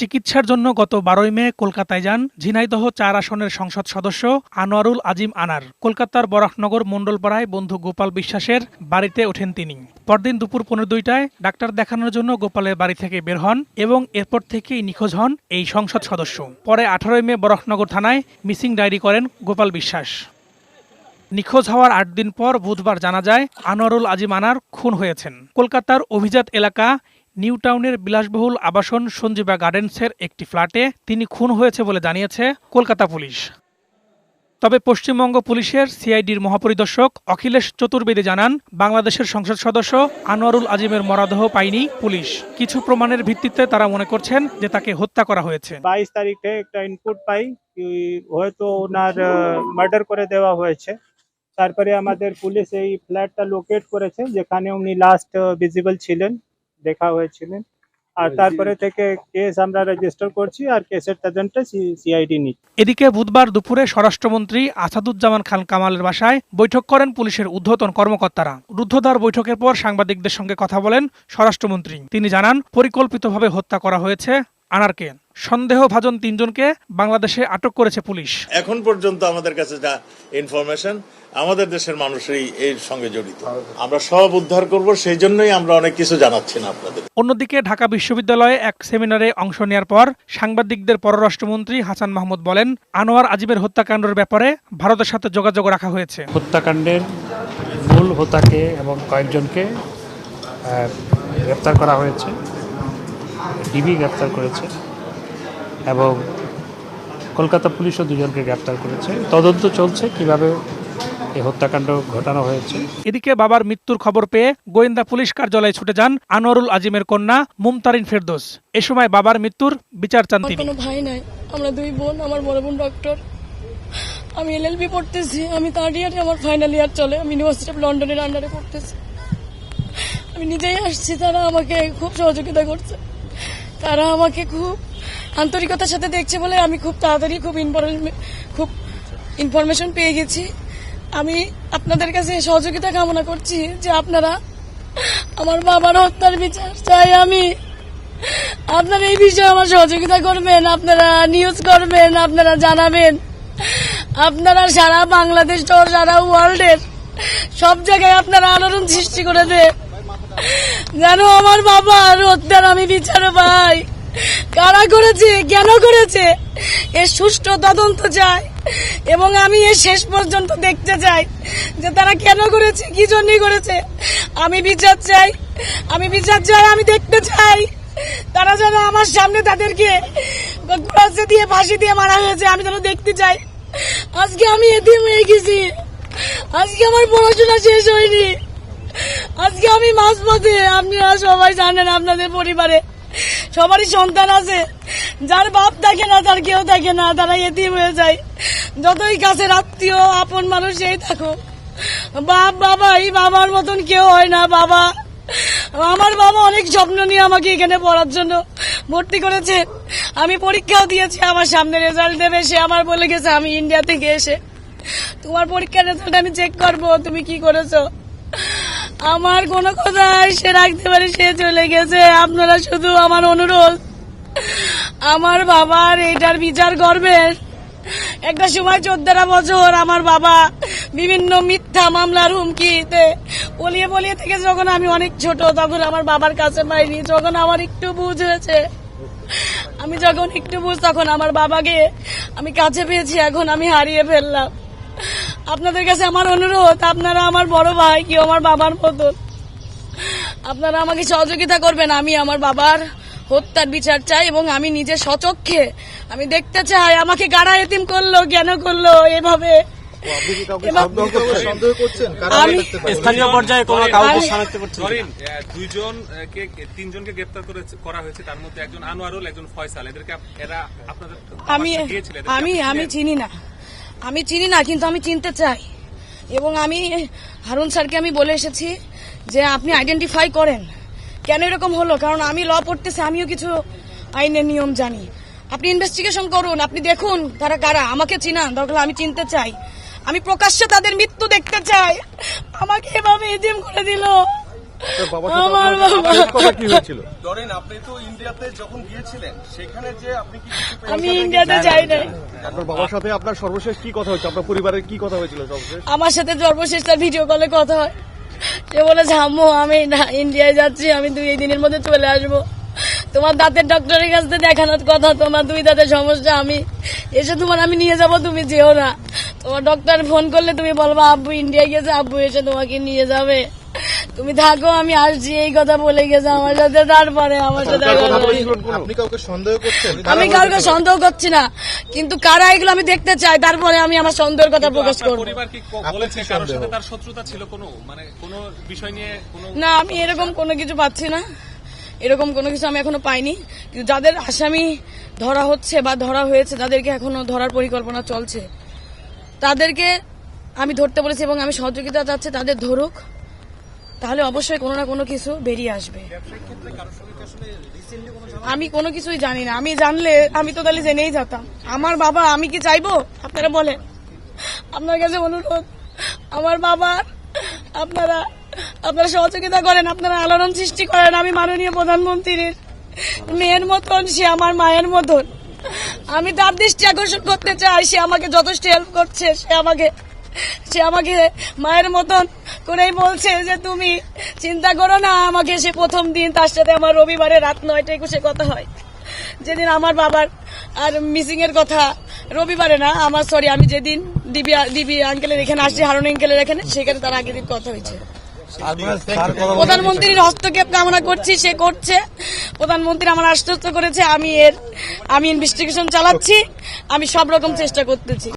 চিকিৎসার জন্য গত বারোই মে কলকাতায় যান ঝিনাইদহ চার আসনের সংসদ সদস্য আনোয়ারুল আজিম আনার। কলকাতার বরাকনগর মণ্ডলপাড়ায় বন্ধু গোপাল বিশ্বাসের বাড়িতে ওঠেন তিনি। পরদিন দুপুর পনেরো দুইটায় ডাক্তার দেখানোর জন্য গোপালের বাড়ি থেকে বের হন এবং এরপর থেকেই নিখোঁজ হন এই সংসদ সদস্য। পরে আঠারোই মে বরাকনগর থানায় মিসিং ডায়েরি করেন গোপাল বিশ্বাস। নিখোঁজ হওয়ার আট দিন পর বুধবার জানা যায়, আনোয়ারুল আজিম আনার খুন হয়েছেন। কলকাতার অভিজাত এলাকা নিউ টাউনের বিলাসবহুল আবাসন সঞ্জীবা গার্ডেন্সের একটি ফ্ল্যাটে তিনি খুন হয়েছে বলে জানিয়েছে কলকাতা পুলিশ। তবে পশ্চিমবঙ্গ পুলিশের সিআইডির মহাপরিদর্শক অখিলেশ চতুর্বেদী জানান, বাংলাদেশের সংসদ সদস্য আনোয়ারুল আজিমের মরাদেহ পায়নি পুলিশ। কিছু প্রমাণের ভিত্তিতে তারা মনে করছেন যে তাকে হত্যা করা হয়েছে। বাইশ তারিখে একটা ইনপুট পাই হয়তো ওনার মার্ডার করে দেওয়া হয়েছে। তারপরে আমাদের পুলিশ এই ফ্ল্যাটটা লোকেট করেছে, যেখানে উনি লাস্ট ভিজিবল ছিলেন। দেখা হয়েছিলেন। আর তারপরে থেকে কেস আমরা রেজিস্টার করছি আর কেসের তদন্তে সিআইডি নিচ্ছে। এদিকে বুধবার দুপুরে স্বরাষ্ট্রমন্ত্রী আসাদুজ্জামান খান কামালের বাসায় বৈঠক করেন পুলিশের ঊর্ধ্বতন কর্মকর্তারা। রুদ্ধদ্বার বৈঠকের পর সাংবাদিকদের সঙ্গে কথা বলেন স্বরাষ্ট্রমন্ত্রী। তিনি জানান পরিকল্পিতভাবে হত্যা করা হয়েছে আনারকে সন্দেহভাজন তিনজনকে বাংলাদেশে আটক করেছে পুলিশ। এখন পর্যন্ত আমাদের কাছে যা ইনফরমেশন আমাদের দেশের মানুষই এর সঙ্গে জড়িত। আমরা সব উদ্ধার করব সেই জন্যই আমরা অনেক কিছু জানাচ্ছি না আপনাদের। অন্যদিকে ঢাকা বিশ্ববিদ্যালয়ে এক সেমিনারে অংশ নেওয়ার পর সাংবাদিকদের পররাষ্ট্রমন্ত্রী হাসান মাহমুদ বলেন আনোয়ার আজিবের হত্যাকাণ্ডের ব্যাপারে ভারতের সাথে যোগাযোগ রাখা হয়েছে। হত্যাকাণ্ডের মূল হোতাকে এবং কয়েকজনকে গ্রেপ্তার করা হয়েছে। ডিবি গ্রেপ্তার করেছে। এবং কলকাতা পুলিশও দুজনকে গ্রেপ্তার করেছে। তদন্ত চলছে কীভাবে এই হত্যাকাণ্ড ঘটানো হয়েছে। এদিকে বাবার মৃত্যুর খবর পেয়ে গোয়েন্দা পুলিশ কার্যালয়ে ছুটে যান আনোয়ারুল আজিমের কন্যা মুমতারিন ফেরদোস। এ সময় বাবার মৃত্যুর বিচার চান তিনি। কোনো ভাই নাই আমরা দুই বোন আমার বড় বোন ডক্টর আমি এলএলবি পড়তেছি আমি থার্ড ইয়ারে আমার ফাইনাল ইয়ার চলে আমি ইউনিভার্সিটি অফ লন্ডনের আন্ডারে পড়তেছি। আমি নিজেই আসছি তারা আমাকে খুব সহযোগিতা করছে। তারা আমাকে খুব আন্তরিকতার সাথে দেখছে বলে আমি খুব তাড়াতাড়ি খুব খুব ইনফরমেশন পেয়ে গেছি। আমি আপনাদের কাছে সহযোগিতা কামনা করছি যে আপনারা আমার বাবার হত্যার বিচার চাই আমি। আপনারা এই বিষয়ে আমার সহযোগিতা করবেন, আপনারা নিউজ করবেন, আপনারা জানাবেন। আপনারা সারা বাংলাদেশ সহ সারা ওয়ার্ল্ডের সব জায়গায় আপনারা আলোড়ন সৃষ্টি করে দেন। যেন আমার বাবার হত্যার আমি বিচার পাই। কারা করেছে, কেন করেছে? এর সুষ্ঠু তদন্ত চাই এবং আমি এর শেষ পর্যন্ত দেখতে চাই যে তারা কেন করেছে, কি জন্যই করেছে। আমি বিচার চাই, আমি বিচার চাই, আমি দেখতে চাই। তারা যেন আমার সামনে তাদেরকে ক্রসে দিয়ে, ফাঁসি দিয়ে মারা হয়েছে, আমি যেন দেখতে চাই। আজকে আমি এতিম হয়ে গেছি। আজকে আমার পড়াশোনা শেষ হয়নি। আজকে আমি মাঝ পথে আপনারা সবাই জানেন আপনাদের পরিবারে সবারই সন্তান আছে। যার বাপ থাকে না, তার কেউ থাকে না, তারা এতিম হয়ে যায়। যতই কাছে আত্মীয়, আপন মানুষ সেই থাকো বাপ, বাবা, এই বাবার মতন কেউ হয় না, বাবা। আমার বাবা অনেক স্বপ্ন নিয়ে আমাকে এখানে পড়ার জন্য ভর্তি করেছে। আমি পরীক্ষাও দিয়েছি, আমার সামনে রেজাল্ট দেবে। সে আমার বলে গেছে, আমি ইন্ডিয়া থেকে এসে তোমার পরীক্ষার রেজাল্ট আমি চেক করব, তুমি কি করেছ? আমার কোনো কথা সে রাখতে পারে, সে চলে গেছে। আপনারা শুধু আমার অনুরোধ, আমার বাবার এটার বিচার করবেন। একটা সময় চোদ্দটা বছর আমার বাবা বিভিন্ন মিথ্যা মামলার হুমকিতে বলিয়ে বলিয়ে থেকে যখন আমি অনেক ছোট, তখন আমার বাবার কাছে পাইনি, যখন আমার একটু বুঝ হয়েছে। আমি যখন একটু বুঝ, তখন আমার বাবাকে আমি কাছে পেয়েছি, এখন আমি হারিয়ে ফেললাম। আপনাদের কাছে আমার অনুরোধ আপনারা আমার বড় ভাই কেউ আমার বাবার মতন আপনারা আমাকে সহযোগিতা করবেন আমি আমার বাবার হত্যার বিচার চাই এবং আমি নিজে সচক্ষে আমি দেখতে চাই আমাকে গাড়া এতিম করল কেন করল এভাবে। আমি স্থানীয় পর্যায়ে কোনো আমি- শনাক্ত করছেন ধরেন দুইজন কে তিনজনকে গ্রেপ্তার করা হয়েছে তার মধ্যে একজন আনোয়ারুল একজন ফয়সাল। এদেরকে এরা আপনাদের আমি আমি চিনি না। আমি চিনি না, কিন্তু আমি চিনতে চাই। এবং আমি, হারুন স্যারকে আমি বলে এসেছি যে আপনি আইডেন্টিফাই করেন। কেন এরকম হলো? কারণ আমি ল পড়তেছি, আমিও কিছু আইনের নিয়ম জানি। আপনি ইনভেস্টিগেশন করুন, আপনি দেখুন তারা কারা। আমাকে চিনান দরকার আমি চিনতে চাই। আমি প্রকাশ্যে তাদের মৃত্যু দেখতে চাই। আমাকে এভাবে এজিম করে দিল। আমার বাবা ধরেন আপনি তো ইন্ডিয়াতে যখন গিয়েছিলেন সেখানে যে আপনি কি আমি ইন্ডিয়াতে যাই নাই। আপনার বাবার সাথে আপনার সর্বশেষ কি কথা হয়েছে? আপনার পরিবারের কি কথা হয়েছিল সর্বশেষ? আমার সাথে সর্বশেষ তার ভিডিও কলে কথা হয়। সে বলে আম্মু আমি না ইন্ডিয়ায় যাচ্ছি আমি দুই দিনের মধ্যে চলে আসব। তোমার দাঁতের ডক্টরের কাছে দেখানোর কথা তোমার দুই দাঁতের সমস্যা আমি এসে তোমার আমি নিয়ে যাব তুমি যেও না। তোমার ডক্টর ফোন করলে তুমি বলবা আব্বু ইন্ডিয়ায় গেছে আব্বু এসে তোমাকে নিয়ে যাবে। তুমি থাকো আমি আসছি এই কথা বলে গেছে আমার সাথে তারপরে আমার সাথে আর কথা হয়নি। আপনি কাউকে সন্দেহ করছেন? আমি কাউকে সন্দেহ করছি না। কিন্তু কারা এগুলো আমি দেখতে চাই তারপরে আমি আমার সন্দেহের কথা প্রকাশ করব। পরিবার কি ক- বলেছে কারোর সাথে তার শত্রুতা ছিল কোনো? মানে কোনো বিষয় নিয়ে কোনো না আমি এরকম কোনো কিছু পাচ্ছি না। এরকম কোনো কিছু আমি এখনও পাইনি। কিন্তু যাদের আসামি ধরা হচ্ছে বা ধরা হয়েছে তাদেরকে এখনও ধরার পরিকল্পনা চলছে। তাদেরকে আমি ধরতে বলেছি এবং আমি সহযোগিতা চাচ্ছি তাদের ধরুক। তাহলে অবশ্যই কোনো না কোনো কিছু বেরিয়ে আসবে। আমি কোনো কিছুই জানি না। আমি জানলে আমি তো তাহলে জেনেই যেতাম। আমার বাবা আমি কি চাইব? আপনারা বলেন। আপনার কাছে অনুরোধ আমার বাবার আপনারা আপনারা সহযোগিতা করেন আপনারা আলোড়ন সৃষ্টি করেন। আমি মাননীয় প্রধানমন্ত্রীর মেয়ের মতন সে আমার মায়ের মতন। আমি তার দৃষ্টি আকর্ষণ করতে চাই। সে আমাকে যথেষ্ট হেল্প করছে। সে আমাকে সে আমাকে মায়ের মতন করেই বলছে যে তুমি চিন্তা করো না আমাকে সে প্রথম দিন তার সাথে আমার রবিবারে রাত নয়টা একুশে কথা হয়। যেদিন আমার বাবার আর মিসিং এর কথা রবিবারে না আমার সরি আমি যেদিন ডিবি ডিবি আঙ্কেলের এখানে আসছি হারুন আঙ্কেলের এখানে সেখানে তার আগের দিন কথা হয়েছে। প্রধানমন্ত্রীর হস্তক্ষেপ কামনা করছি সে করছে। প্রধানমন্ত্রী আমার আশ্বস্ত করেছে আমি এর আমি ইনভেস্টিগেশন চালাচ্ছি আমি সব রকম চেষ্টা করতেছি।